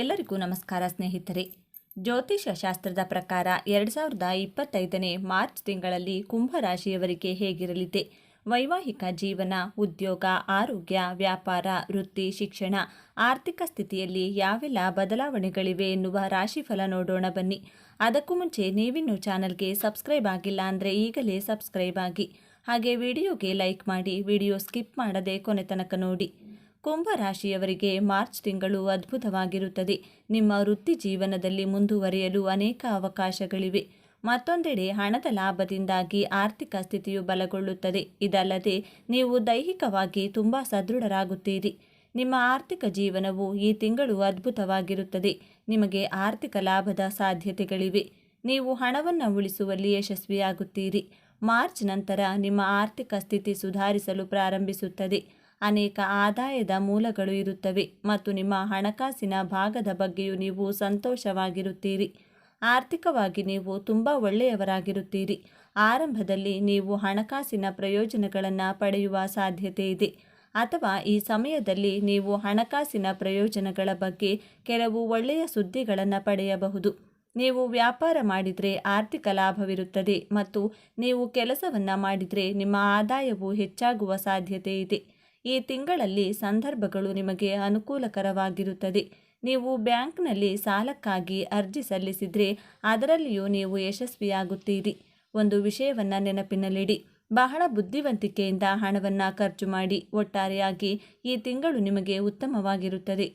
ಎಲ್ಲರಿಗೂ ನಮಸ್ಕಾರ ಸ್ನೇಹಿತರೆ. ಜ್ಯೋತಿಷ ಶಾಸ್ತ್ರದ ಪ್ರಕಾರ ಎರಡು ಸಾವಿರದ ಇಪ್ಪತ್ತೈದನೇ ಮಾರ್ಚ್ ತಿಂಗಳಲ್ಲಿ ಕುಂಭರಾಶಿಯವರಿಗೆ ಹೇಗಿರಲಿದೆ? ವೈವಾಹಿಕ ಜೀವನ, ಉದ್ಯೋಗ, ಆರೋಗ್ಯ, ವ್ಯಾಪಾರ, ವೃತ್ತಿ, ಶಿಕ್ಷಣ, ಆರ್ಥಿಕ ಸ್ಥಿತಿಯಲ್ಲಿ ಯಾವೆಲ್ಲ ಬದಲಾವಣೆಗಳಿವೆ ಎನ್ನುವ ರಾಶಿಫಲ ನೋಡೋಣ ಬನ್ನಿ. ಅದಕ್ಕೂ ಮುಂಚೆ ನೀವಿನ್ನೂ ಚಾನಲ್ಗೆ ಸಬ್ಸ್ಕ್ರೈಬ್ ಆಗಿಲ್ಲ ಅಂದರೆ ಈಗಲೇ ಸಬ್ಸ್ಕ್ರೈಬ್ ಆಗಿ. ಹಾಗೆ ವಿಡಿಯೋಗೆ ಲೈಕ್ ಮಾಡಿ, ವಿಡಿಯೋ ಸ್ಕಿಪ್ ಮಾಡದೆ ಕೊನೆ ತನಕ ನೋಡಿ. ಕುಂಭ ರಾಶಿಯವರಿಗೆ ಮಾರ್ಚ್ ತಿಂಗಳು ಅದ್ಭುತವಾಗಿರುತ್ತದೆ. ನಿಮ್ಮ ವೃತ್ತಿ ಜೀವನದಲ್ಲಿ ಮುಂದುವರಿಯಲು ಅನೇಕ ಅವಕಾಶಗಳಿವೆ. ಮತ್ತೊಂದೆಡೆ ಹಣದ ಲಾಭದಿಂದಾಗಿ ಆರ್ಥಿಕ ಸ್ಥಿತಿಯು ಬಲಗೊಳ್ಳುತ್ತದೆ. ಇದಲ್ಲದೆ ನೀವು ದೈಹಿಕವಾಗಿ ತುಂಬ ಸದೃಢರಾಗುತ್ತೀರಿ. ನಿಮ್ಮ ಆರ್ಥಿಕ ಜೀವನವು ಈ ತಿಂಗಳು ಅದ್ಭುತವಾಗಿರುತ್ತದೆ. ನಿಮಗೆ ಆರ್ಥಿಕ ಲಾಭದ ಸಾಧ್ಯತೆಗಳಿವೆ. ನೀವು ಹಣವನ್ನು ಉಳಿಸುವಲ್ಲಿ ಯಶಸ್ವಿಯಾಗುತ್ತೀರಿ. ಮಾರ್ಚ್ ನಂತರ ನಿಮ್ಮ ಆರ್ಥಿಕ ಸ್ಥಿತಿ ಸುಧಾರಿಸಲು ಪ್ರಾರಂಭಿಸುತ್ತದೆ. ಅನೇಕ ಆದಾಯದ ಮೂಲಗಳು ಇರುತ್ತವೆ ಮತ್ತು ನಿಮ್ಮ ಹಣಕಾಸಿನ ಭಾಗದ ಬಗ್ಗೆಯೂ ನೀವು ಸಂತೋಷವಾಗಿರುತ್ತೀರಿ. ಆರ್ಥಿಕವಾಗಿ ನೀವು ತುಂಬ ಒಳ್ಳೆಯವರಾಗಿರುತ್ತೀರಿ. ಆರಂಭದಲ್ಲಿ ನೀವು ಹಣಕಾಸಿನ ಪ್ರಯೋಜನಗಳನ್ನು ಪಡೆಯುವ ಸಾಧ್ಯತೆ ಇದೆ. ಅಥವಾ ಈ ಸಮಯದಲ್ಲಿ ನೀವು ಹಣಕಾಸಿನ ಪ್ರಯೋಜನಗಳ ಬಗ್ಗೆ ಕೆಲವು ಒಳ್ಳೆಯ ಸುದ್ದಿಗಳನ್ನು ಪಡೆಯಬಹುದು. ನೀವು ವ್ಯಾಪಾರ ಮಾಡಿದರೆ ಆರ್ಥಿಕ ಲಾಭವಿರುತ್ತದೆ ಮತ್ತು ನೀವು ಕೆಲಸವನ್ನು ಮಾಡಿದರೆ ನಿಮ್ಮ ಆದಾಯವು ಹೆಚ್ಚಾಗುವ ಸಾಧ್ಯತೆ ಇದೆ. ಈ ತಿಂಗಳಲ್ಲಿ ಸಂದರ್ಭಗಳು ನಿಮಗೆ ಅನುಕೂಲಕರವಾಗಿರುತ್ತದೆ. ನೀವು ಬ್ಯಾಂಕ್ನಲ್ಲಿ ಸಾಲಕ್ಕಾಗಿ ಅರ್ಜಿ ಸಲ್ಲಿಸಿದರೆ ಅದರಲ್ಲಿಯೂ ನೀವು ಯಶಸ್ವಿಯಾಗುತ್ತೀರಿ. ಒಂದು ವಿಷಯವನ್ನು ನೆನಪಿನಲ್ಲಿಡಿ. ಬಹಳ ಬುದ್ಧಿವಂತಿಕೆಯಿಂದ ಹಣವನ್ನು ಖರ್ಚು ಮಾಡಿ ಒಟ್ಟಾರೆಯಾಗಿ ಈ ತಿಂಗಳು ನಿಮಗೆ ಉತ್ತಮವಾಗಿರುತ್ತದೆ.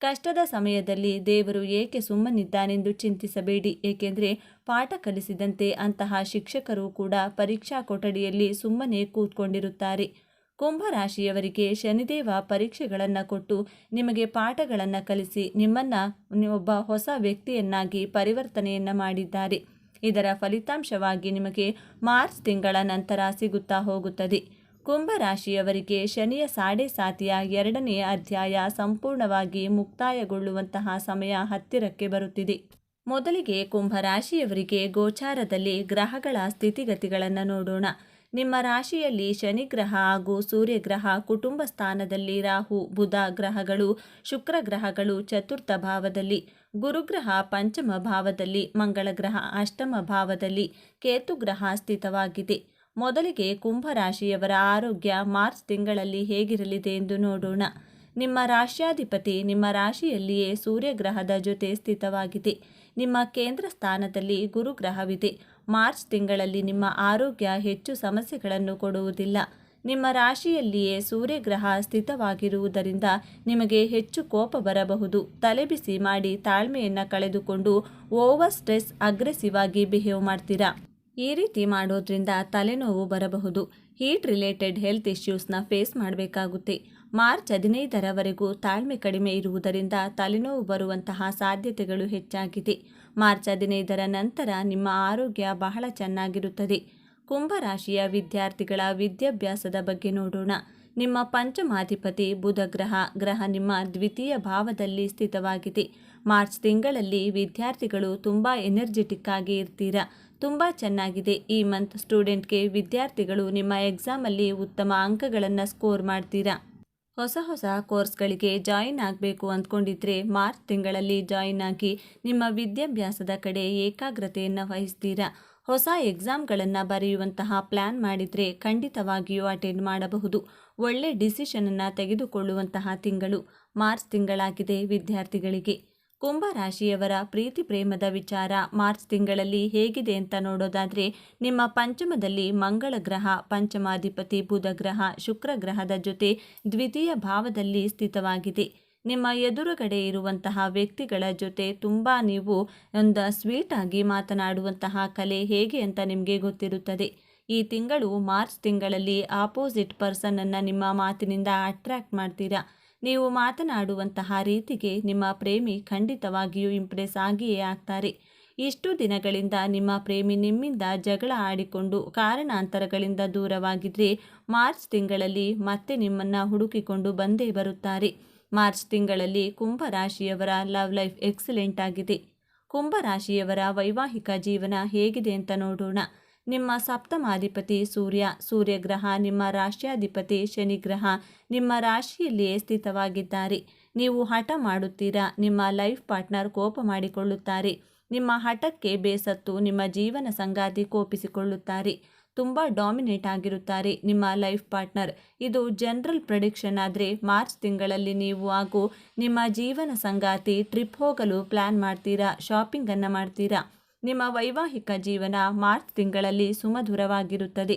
ಕಷ್ಟದ ಸಮಯದಲ್ಲಿ ದೇವರು ಏಕೆ ಸುಮ್ಮನಿದ್ದಾನೆಂದು ಚಿಂತಿಸಬೇಡಿ. ಏಕೆಂದರೆ ಪಾಠ ಕಲಿಸಿದಂತೆ ಅಂತಹ ಶಿಕ್ಷಕರು ಕೂಡ ಪರೀಕ್ಷಾ ಕೊಠಡಿಯಲ್ಲಿ ಸುಮ್ಮನೆ ಕೂತ್ಕೊಂಡಿರುತ್ತಾರೆ. ಕುಂಭರಾಶಿಯವರಿಗೆ ಶನಿದೇವ ಪರೀಕ್ಷೆಗಳನ್ನು ಕೊಟ್ಟು ನಿಮಗೆ ಪಾಠಗಳನ್ನು ಕಲಿಸಿ ನಿಮ್ಮನ್ನು ಒಬ್ಬ ಹೊಸ ವ್ಯಕ್ತಿಯನ್ನಾಗಿ ಪರಿವರ್ತನೆಯನ್ನು ಮಾಡಿದ್ದಾರೆ. ಇದರ ಫಲಿತಾಂಶವಾಗಿ ನಿಮಗೆ ಮಾರ್ಚ್ ತಿಂಗಳ ನಂತರ ಸಿಗುತ್ತಾ ಹೋಗುತ್ತದೆ. ಕುಂಭರಾಶಿಯವರಿಗೆ ಶನಿಯ ಸಾಡೆ ಸಾತಿಯ ಎರಡನೇ ಅಧ್ಯಾಯ ಸಂಪೂರ್ಣವಾಗಿ ಮುಕ್ತಾಯಗೊಳ್ಳುವಂತಹ ಸಮಯ ಹತ್ತಿರಕ್ಕೆ ಬರುತ್ತಿದೆ. ಮೊದಲಿಗೆ ಕುಂಭರಾಶಿಯವರಿಗೆ ಗೋಚಾರದಲ್ಲಿ ಗ್ರಹಗಳ ಸ್ಥಿತಿಗತಿಗಳನ್ನು ನೋಡೋಣ. ನಿಮ್ಮ ರಾಶಿಯಲ್ಲಿ ಶನಿಗ್ರಹ ಹಾಗೂ ಸೂರ್ಯಗ್ರಹ ಕುಟುಂಬ ಸ್ಥಾನದಲ್ಲಿ ರಾಹು, ಬುಧ ಗ್ರಹಗಳು, ಶುಕ್ರ ಗ್ರಹಗಳು ಚತುರ್ಥ ಭಾವದಲ್ಲಿ, ಗುರುಗ್ರಹ ಪಂಚಮ ಭಾವದಲ್ಲಿ, ಮಂಗಳ ಗ್ರಹ ಅಷ್ಟಮ ಭಾವದಲ್ಲಿ ಕೇತು ಗ್ರಹ ಸ್ಥಿತವಾಗಿದೆ. ಮೊದಲಿಗೆ ಕುಂಭರಾಶಿಯವರ ಆರೋಗ್ಯ ಮಾರ್ಚ್ ತಿಂಗಳಲ್ಲಿ ಹೇಗಿರಲಿದೆ ಎಂದು ನೋಡೋಣ. ನಿಮ್ಮ ರಾಶ್ಯಾಧಿಪತಿ ನಿಮ್ಮ ರಾಶಿಯಲ್ಲಿಯೇ ಸೂರ್ಯಗ್ರಹದ ಜೊತೆ ಸ್ಥಿತವಾಗಿದೆ. ನಿಮ್ಮ ಕೇಂದ್ರ ಸ್ಥಾನದಲ್ಲಿ ಗುರುಗ್ರಹವಿದೆ. ಮಾರ್ಚ್ ತಿಂಗಳಲ್ಲಿ ನಿಮ್ಮ ಆರೋಗ್ಯ ಹೆಚ್ಚು ಸಮಸ್ಯೆಗಳನ್ನು ಕೊಡುವುದಿಲ್ಲ. ನಿಮ್ಮ ರಾಶಿಯಲ್ಲಿಯೇ ಸೂರ್ಯಗ್ರಹ ಸ್ಥಿತವಾಗಿರುವುದರಿಂದ ನಿಮಗೆ ಹೆಚ್ಚು ಕೋಪ ಬರಬಹುದು. ತಲೆಬಿಸಿ ಮಾಡಿ ತಾಳ್ಮೆಯನ್ನು ಕಳೆದುಕೊಂಡು ಓವರ್ ಸ್ಟ್ರೆಸ್, ಅಗ್ರೆಸಿವ್ ಆಗಿ ಬಿಹೇವ್ ಮಾಡ್ತೀರಾ? ಈ ರೀತಿ ಮಾಡೋದ್ರಿಂದ ತಲೆನೋವು ಬರಬಹುದು. ಹೀಟ್ ರಿಲೇಟೆಡ್ ಹೆಲ್ತ್ ಇಶ್ಯೂಸ್ನ ಫೇಸ್ ಮಾಡಬೇಕಾಗುತ್ತೆ. ಮಾರ್ಚ್ ಹದಿನೈದರವರೆಗೂ ತಾಳ್ಮೆ ಕಡಿಮೆ ಇರುವುದರಿಂದ ತಲೆನೋವು ಬರುವಂತಹ ಸಾಧ್ಯತೆಗಳು ಹೆಚ್ಚಾಗಿದೆ. ಮಾರ್ಚ್ ಹದಿನೈದರ ನಂತರ ನಿಮ್ಮ ಆರೋಗ್ಯ ಬಹಳ ಚೆನ್ನಾಗಿರುತ್ತದೆ. ಕುಂಭರಾಶಿಯ ವಿದ್ಯಾರ್ಥಿಗಳ ವಿದ್ಯಾಭ್ಯಾಸದ ಬಗ್ಗೆ ನೋಡೋಣ. ನಿಮ್ಮ ಪಂಚಮಾಧಿಪತಿ ಬುಧ ಗ್ರಹ ಗ್ರಹ ನಿಮ್ಮ ದ್ವಿತೀಯ ಭಾವದಲ್ಲಿ ಸ್ಥಿತವಾಗಿದೆ. ಮಾರ್ಚ್ ತಿಂಗಳಲ್ಲಿ ವಿದ್ಯಾರ್ಥಿಗಳು ತುಂಬ ಎನರ್ಜೆಟಿಕ್ ಆಗಿ ಇರ್ತೀರಾ? ತುಂಬ ಚೆನ್ನಾಗಿದೆ. ಈ ಮಂತ್ ಸ್ಟೂಡೆಂಟ್ಗೆ ವಿದ್ಯಾರ್ಥಿಗಳು ನಿಮ್ಮ ಎಕ್ಸಾಮಲ್ಲಿ ಉತ್ತಮ ಅಂಕಗಳನ್ನು ಸ್ಕೋರ್ ಮಾಡ್ತೀರಾ? ಹೊಸ ಹೊಸ ಕೋರ್ಸ್ಗಳಿಗೆ ಜಾಯಿನ್ ಆಗಬೇಕು ಅಂದ್ಕೊಂಡಿದ್ರೆ ಮಾರ್ಚ್ ತಿಂಗಳಲ್ಲಿ ಜಾಯಿನ್ ಆಗಿ ನಿಮ್ಮ ವಿದ್ಯಾಭ್ಯಾಸದ ಕಡೆ ಏಕಾಗ್ರತೆಯನ್ನು ವಹಿಸ್ತೀರಾ? ಹೊಸ ಎಕ್ಸಾಮ್ಗಳನ್ನು ಬರೆಯುವಂತಹ ಪ್ಲ್ಯಾನ್ ಮಾಡಿದರೆ ಖಂಡಿತವಾಗಿಯೂ ಅಟೆಂಡ್ ಮಾಡಬಹುದು. ಒಳ್ಳೆ ಡಿಸಿಷನನ್ನು ತೆಗೆದುಕೊಳ್ಳುವಂತಹ ತಿಂಗಳು ಮಾರ್ಚ್ ತಿಂಗಳಾಗಿದೆ ವಿದ್ಯಾರ್ಥಿಗಳಿಗೆ. ಕುಂಭರಾಶಿಯವರ ಪ್ರೀತಿ ಪ್ರೇಮದ ವಿಚಾರ ಮಾರ್ಚ್ ತಿಂಗಳಲ್ಲಿ ಹೇಗಿದೆ ಅಂತ ನೋಡೋದಾದರೆ, ನಿಮ್ಮ ಪಂಚಮದಲ್ಲಿ ಮಂಗಳ ಗ್ರಹ, ಪಂಚಮಾಧಿಪತಿ ಬುಧ ಗ್ರಹ, ಶುಕ್ರ ಗ್ರಹದ ಜೊತೆ ದ್ವಿತೀಯ ಭಾವದಲ್ಲಿ ಸ್ಥಿತವಾಗಿದೆ. ನಿಮ್ಮ ಎದುರುಗಡೆ ಇರುವಂತಹ ವ್ಯಕ್ತಿಗಳ ಜೊತೆ ತುಂಬ ನೀವು ಒಂದು ಸ್ವೀಟಾಗಿ ಮಾತನಾಡುವಂತಹ ಕಲೆ ಹೇಗೆ ಅಂತ ನಿಮಗೆ ಗೊತ್ತಿರುತ್ತದೆ. ಈ ತಿಂಗಳು ಮಾರ್ಚ್ ತಿಂಗಳಲ್ಲಿ ಆಪೋಸಿಟ್ ಪರ್ಸನನ್ನು ನಿಮ್ಮ ಮಾತಿನಿಂದ ಅಟ್ರ್ಯಾಕ್ಟ್ ಮಾಡ್ತೀರಾ? ನೀವು ಮಾತನಾಡುವಂತಹ ರೀತಿಗೆ ನಿಮ್ಮ ಪ್ರೇಮಿ ಖಂಡಿತವಾಗಿಯೂ ಇಂಪ್ರೆಸ್ ಆಗಿಯೇ ಆಗ್ತಾರೆ. ಇಷ್ಟು ದಿನಗಳಿಂದ ನಿಮ್ಮ ಪ್ರೇಮಿ ನಿಮ್ಮಿಂದ ಜಗಳ ಆಡಿಕೊಂಡು ಕಾರಣಾಂತರಗಳಿಂದ ದೂರವಾಗಿದ್ದರೆ ಮಾರ್ಚ್ ತಿಂಗಳಲ್ಲಿ ಮತ್ತೆ ನಿಮ್ಮನ್ನು ಹುಡುಕಿಕೊಂಡು ಬಂದೇ ಬರುತ್ತಾರೆ. ಮಾರ್ಚ್ ತಿಂಗಳಲ್ಲಿ ಕುಂಭರಾಶಿಯವರ ಲವ್ ಲೈಫ್ ಎಕ್ಸಲೆಂಟ್ ಆಗಿದೆ. ಕುಂಭರಾಶಿಯವರ ವೈವಾಹಿಕ ಜೀವನ ಹೇಗಿದೆ ಅಂತ ನೋಡೋಣ. ನಿಮ್ಮ ಸಪ್ತಮಾಧಿಪತಿ ಸೂರ್ಯ, ಸೂರ್ಯಗ್ರಹ, ನಿಮ್ಮ ರಾಶಿಯಾಧಿಪತಿ ಶನಿಗ್ರಹ, ನಿಮ್ಮ ರಾಶಿಯಲ್ಲಿಯೇ ಸ್ಥಿತವಾಗಿದ್ದಾರೆ. ನೀವು ಹಠ ಮಾಡುತ್ತೀರಾ? ನಿಮ್ಮ ಲೈಫ್ ಪಾರ್ಟ್ನರ್ ಕೋಪ ಮಾಡಿಕೊಳ್ಳುತ್ತಾರೆ. ನಿಮ್ಮ ಹಠಕ್ಕೆ ಬೇಸತ್ತು, ನಿಮ್ಮ ಜೀವನ ಸಂಗಾತಿ ಕೋಪಿಸಿಕೊಳ್ಳುತ್ತಾರೆ. ತುಂಬ ಡಾಮಿನೇಟ್ ಆಗಿರುತ್ತಾರೆ ನಿಮ್ಮ ಲೈಫ್ ಪಾರ್ಟ್ನರ್. ಇದು ಜನರಲ್ ಪ್ರೊಡಿಕ್ಷನ್ ಆದರೆ ಮಾರ್ಚ್ ತಿಂಗಳಲ್ಲಿ ನೀವು ಹಾಗೂ ನಿಮ್ಮ ಜೀವನ ಸಂಗಾತಿ ಟ್ರಿಪ್ ಹೋಗಲು ಪ್ಲ್ಯಾನ್ ಮಾಡ್ತೀರಾ? ಶಾಪಿಂಗನ್ನು ಮಾಡ್ತೀರಾ? ನಿಮ್ಮ ವೈವಾಹಿಕ ಜೀವನ ಮಾರ್ಚ್ ತಿಂಗಳಲ್ಲಿ ಸುಮಧುರವಾಗಿರುತ್ತದೆ.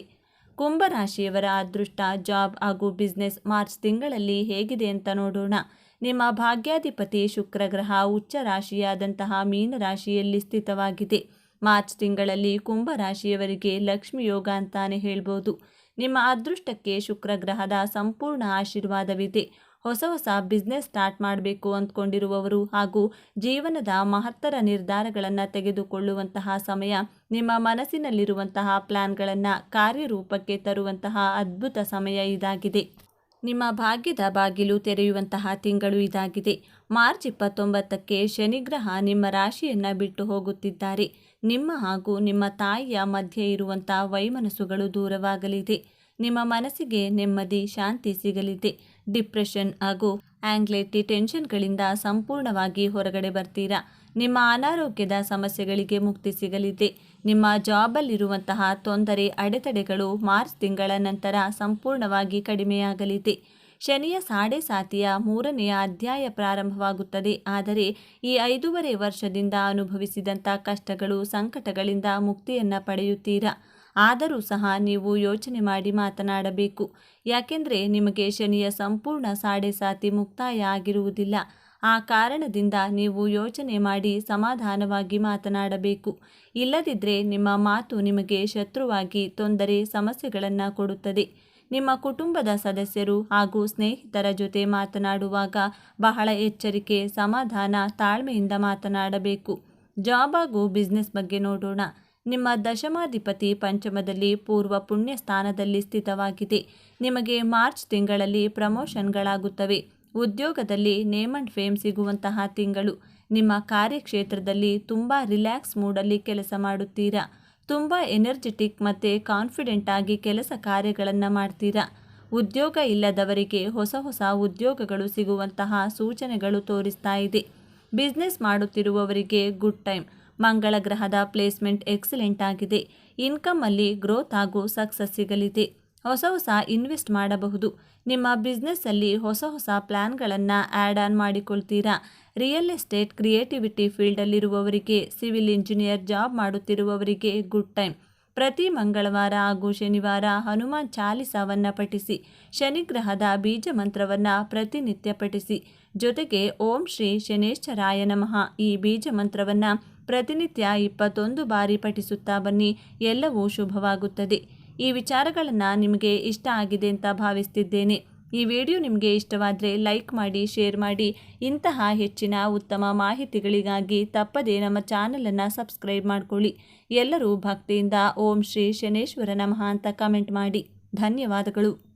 ಕುಂಭರಾಶಿಯವರ ಅದೃಷ್ಟ, ಜಾಬ್ ಹಾಗೂ ಬಿಸ್ನೆಸ್ ಮಾರ್ಚ್ ತಿಂಗಳಲ್ಲಿ ಹೇಗಿದೆ ಅಂತ ನೋಡೋಣ. ನಿಮ್ಮ ಭಾಗ್ಯಾಧಿಪತಿ ಶುಕ್ರ ಗ್ರಹ ಉಚ್ಚ ರಾಶಿಯಾದಂತಹ ಮೀನರಾಶಿಯಲ್ಲಿ ಸ್ಥಿತವಾಗಿದೆ. ಮಾರ್ಚ್ ತಿಂಗಳಲ್ಲಿ ಕುಂಭರಾಶಿಯವರಿಗೆ ಲಕ್ಷ್ಮಿ ಯೋಗ ಅಂತಾನೆ ಹೇಳ್ಬೋದು. ನಿಮ್ಮ ಅದೃಷ್ಟಕ್ಕೆ ಶುಕ್ರ ಗ್ರಹದ ಸಂಪೂರ್ಣ ಆಶೀರ್ವಾದವಿದೆ. ಹೊಸ ಹೊಸ ಬಿಸ್ನೆಸ್ ಸ್ಟಾರ್ಟ್ ಮಾಡಬೇಕು ಅಂದ್ಕೊಂಡಿರುವವರು ಹಾಗೂ ಜೀವನದ ಮಹತ್ತರ ನಿರ್ಧಾರಗಳನ್ನು ತೆಗೆದುಕೊಳ್ಳುವಂತಹ ಸಮಯ ನಿಮ್ಮ ಮನಸ್ಸಿನಲ್ಲಿರುವಂತಹ ಪ್ಲ್ಯಾನ್ಗಳನ್ನು ಕಾರ್ಯರೂಪಕ್ಕೆ ತರುವಂತಹ ಅದ್ಭುತ ಸಮಯ ಇದಾಗಿದೆ. ನಿಮ್ಮ ಭಾಗ್ಯದ ಬಾಗಿಲು ತೆರೆಯುವಂತಹ ತಿಂಗಳು ಇದಾಗಿದೆ. ಮಾರ್ಚ್ ಇಪ್ಪತ್ತೊಂಬತ್ತಕ್ಕೆ ಶನಿಗ್ರಹ ನಿಮ್ಮ ರಾಶಿಯನ್ನು ಬಿಟ್ಟು ಹೋಗುತ್ತಿದ್ದಾರೆ. ನಿಮ್ಮ ಹಾಗೂ ನಿಮ್ಮ ತಾಯಿಯ ಮಧ್ಯೆ ಇರುವಂಥ ವೈಮನಸ್ಸುಗಳು ದೂರವಾಗಲಿದೆ. ನಿಮ್ಮ ಮನಸ್ಸಿಗೆ ನೆಮ್ಮದಿ, ಶಾಂತಿ ಸಿಗಲಿದೆ. ಡಿಪ್ರೆಷನ್ ಹಾಗೂ ಆಂಗ್ಲೈಟಿ ಟೆನ್ಷನ್ಗಳಿಂದ ಸಂಪೂರ್ಣವಾಗಿ ಹೊರಗಡೆ ಬರ್ತೀರಾ? ನಿಮ್ಮ ಅನಾರೋಗ್ಯದ ಸಮಸ್ಯೆಗಳಿಗೆ ಮುಕ್ತಿ ಸಿಗಲಿದೆ. ನಿಮ್ಮ ಜಾಬಲ್ಲಿರುವಂತಹ ತೊಂದರೆ, ಅಡೆತಡೆಗಳು ಮಾರ್ಚ್ ತಿಂಗಳ ನಂತರ ಸಂಪೂರ್ಣವಾಗಿ ಕಡಿಮೆಯಾಗಲಿದೆ. ಶನಿಯ ಸಾಡೆ ಸಾತಿಯ ಮೂರನೆಯ ಅಧ್ಯಾಯ ಪ್ರಾರಂಭವಾಗುತ್ತದೆ. ಆದರೆ ಈ ಐದೂವರೆ ವರ್ಷದಿಂದ ಅನುಭವಿಸಿದಂಥ ಕಷ್ಟಗಳು, ಸಂಕಟಗಳಿಂದ ಮುಕ್ತಿಯನ್ನು ಪಡೆಯುತ್ತೀರಾ? ಆದರೂ ಸಹ ನೀವು ಯೋಚನೆ ಮಾಡಿ ಮಾತನಾಡಬೇಕು. ಯಾಕೆಂದರೆ ನಿಮಗೆ ಶನಿಯ ಸಂಪೂರ್ಣ ಸಾಡೆ ಸಾತಿ ಮುಕ್ತಾಯ ಆಗಿರುವುದಿಲ್ಲ. ಆ ಕಾರಣದಿಂದ ನೀವು ಯೋಚನೆ ಮಾಡಿ ಸಮಾಧಾನವಾಗಿ ಮಾತನಾಡಬೇಕು. ಇಲ್ಲದಿದ್ದರೆ ನಿಮ್ಮ ಮಾತು ನಿಮಗೆ ಶತ್ರುವಾಗಿ ತೊಂದರೆ, ಸಮಸ್ಯೆಗಳನ್ನು ಕೊಡುತ್ತದೆ. ನಿಮ್ಮ ಕುಟುಂಬದ ಸದಸ್ಯರು ಹಾಗೂ ಸ್ನೇಹಿತರ ಜೊತೆ ಮಾತನಾಡುವಾಗ ಬಹಳ ಎಚ್ಚರಿಕೆ, ಸಮಾಧಾನ, ತಾಳ್ಮೆಯಿಂದ ಮಾತನಾಡಬೇಕು. ಜಾಬ್ ಹಾಗೂ ಬಿಸ್ನೆಸ್ ಬಗ್ಗೆ ನೋಡೋಣ. ನಿಮ್ಮ ದಶಮಾಧಿಪತಿ ಪಂಚಮದಲ್ಲಿ ಪೂರ್ವ ಪುಣ್ಯ ಸ್ಥಾನದಲ್ಲಿ ಸ್ಥಿತವಾಗಿದೆ. ನಿಮಗೆ ಮಾರ್ಚ್ ತಿಂಗಳಲ್ಲಿ ಪ್ರಮೋಷನ್ಗಳಾಗುತ್ತವೆ. ಉದ್ಯೋಗದಲ್ಲಿ ನೇಮ್ ಅಂಡ್ ಫೇಮ್ ಸಿಗುವಂತಹ ತಿಂಗಳು. ನಿಮ್ಮ ಕಾರ್ಯಕ್ಷೇತ್ರದಲ್ಲಿ ತುಂಬ ರಿಲ್ಯಾಕ್ಸ್ ಮೂಡಲ್ಲಿ ಕೆಲಸ ಮಾಡುತ್ತೀರಾ? ತುಂಬ ಎನರ್ಜೆಟಿಕ್ ಮತ್ತು ಕಾನ್ಫಿಡೆಂಟ್ ಆಗಿ ಕೆಲಸ ಕಾರ್ಯಗಳನ್ನು ಮಾಡ್ತೀರಾ? ಉದ್ಯೋಗ ಇಲ್ಲದವರಿಗೆ ಹೊಸ ಹೊಸ ಉದ್ಯೋಗಗಳು ಸಿಗುವಂತಹ ಸೂಚನೆಗಳು ತೋರಿಸ್ತಾ ಇದೆ. ಬಿಸ್ನೆಸ್ ಮಾಡುತ್ತಿರುವವರಿಗೆ ಗುಡ್ ಟೈಮ್. ಮಂಗಳ ಗ್ರಹದ ಪ್ಲೇಸ್ಮೆಂಟ್ ಎಕ್ಸಲೆಂಟ್ ಆಗಿದೆ. ಇನ್ಕಮಲ್ಲಿ ಗ್ರೋತ್ ಹಾಗೂ ಸಕ್ಸಸ್ ಸಿಗಲಿದೆ. ಹೊಸ ಹೊಸ ಇನ್ವೆಸ್ಟ್ ಮಾಡಬಹುದು. ನಿಮ್ಮ ಬಿಸ್ನೆಸ್ಸಲ್ಲಿ ಹೊಸ ಹೊಸ ಪ್ಲ್ಯಾನ್ಗಳನ್ನು ಆ್ಯಡ್ ಆನ್ ಮಾಡಿಕೊಳ್ತೀರಾ? ರಿಯಲ್ ಎಸ್ಟೇಟ್ ಕ್ರಿಯೇಟಿವಿಟಿ ಫೀಲ್ಡಲ್ಲಿರುವವರಿಗೆ, ಸಿವಿಲ್ ಇಂಜಿನಿಯರ್ ಜಾಬ್ ಮಾಡುತ್ತಿರುವವರಿಗೆ ಗುಡ್ ಟೈಮ್. ಪ್ರತಿ ಮಂಗಳವಾರ ಹಾಗೂ ಶನಿವಾರ ಹನುಮಾನ್ ಚಾಲಿಸವನ್ನು ಪಠಿಸಿ ಶನಿಗ್ರಹದ ಬೀಜ ಮಂತ್ರವನ್ನು ಪ್ರತಿನಿತ್ಯ ಪಠಿಸಿ. ಜೊತೆಗೆ ಓಂ ಶ್ರೀ ಶನೇಶ್ವರಾಯ ನಮಃ ಈ ಬೀಜ ಮಂತ್ರವನ್ನು ಪ್ರತಿನಿತ್ಯ ಇಪ್ಪತ್ತೊಂದು ಬಾರಿ ಪಠಿಸುತ್ತಾ ಬನ್ನಿ. ಎಲ್ಲವೂ ಶುಭವಾಗುತ್ತದೆ. ಈ ವಿಚಾರಗಳನ್ನು ನಿಮಗೆ ಇಷ್ಟ ಆಗಿದೆ ಅಂತ ಭಾವಿಸ್ತಿದ್ದೇನೆ. ಈ ವಿಡಿಯೋ ನಿಮಗೆ ಇಷ್ಟವಾದರೆ ಲೈಕ್ ಮಾಡಿ, ಶೇರ್ ಮಾಡಿ. ಇಂತಹ ಹೆಚ್ಚಿನ ಉತ್ತಮ ಮಾಹಿತಿಗಳಿಗಾಗಿ ತಪ್ಪದೇ ನಮ್ಮ ಚಾನಲನ್ನು ಸಬ್ಸ್ಕ್ರೈಬ್ ಮಾಡಿಕೊಳ್ಳಿ. ಎಲ್ಲರೂ ಭಕ್ತಿಯಿಂದ ಓಂ ಶ್ರೀ ಶನೇಶ್ವರ ನಮಃ ಅಂತ ಕಮೆಂಟ್ ಮಾಡಿ. ಧನ್ಯವಾದಗಳು.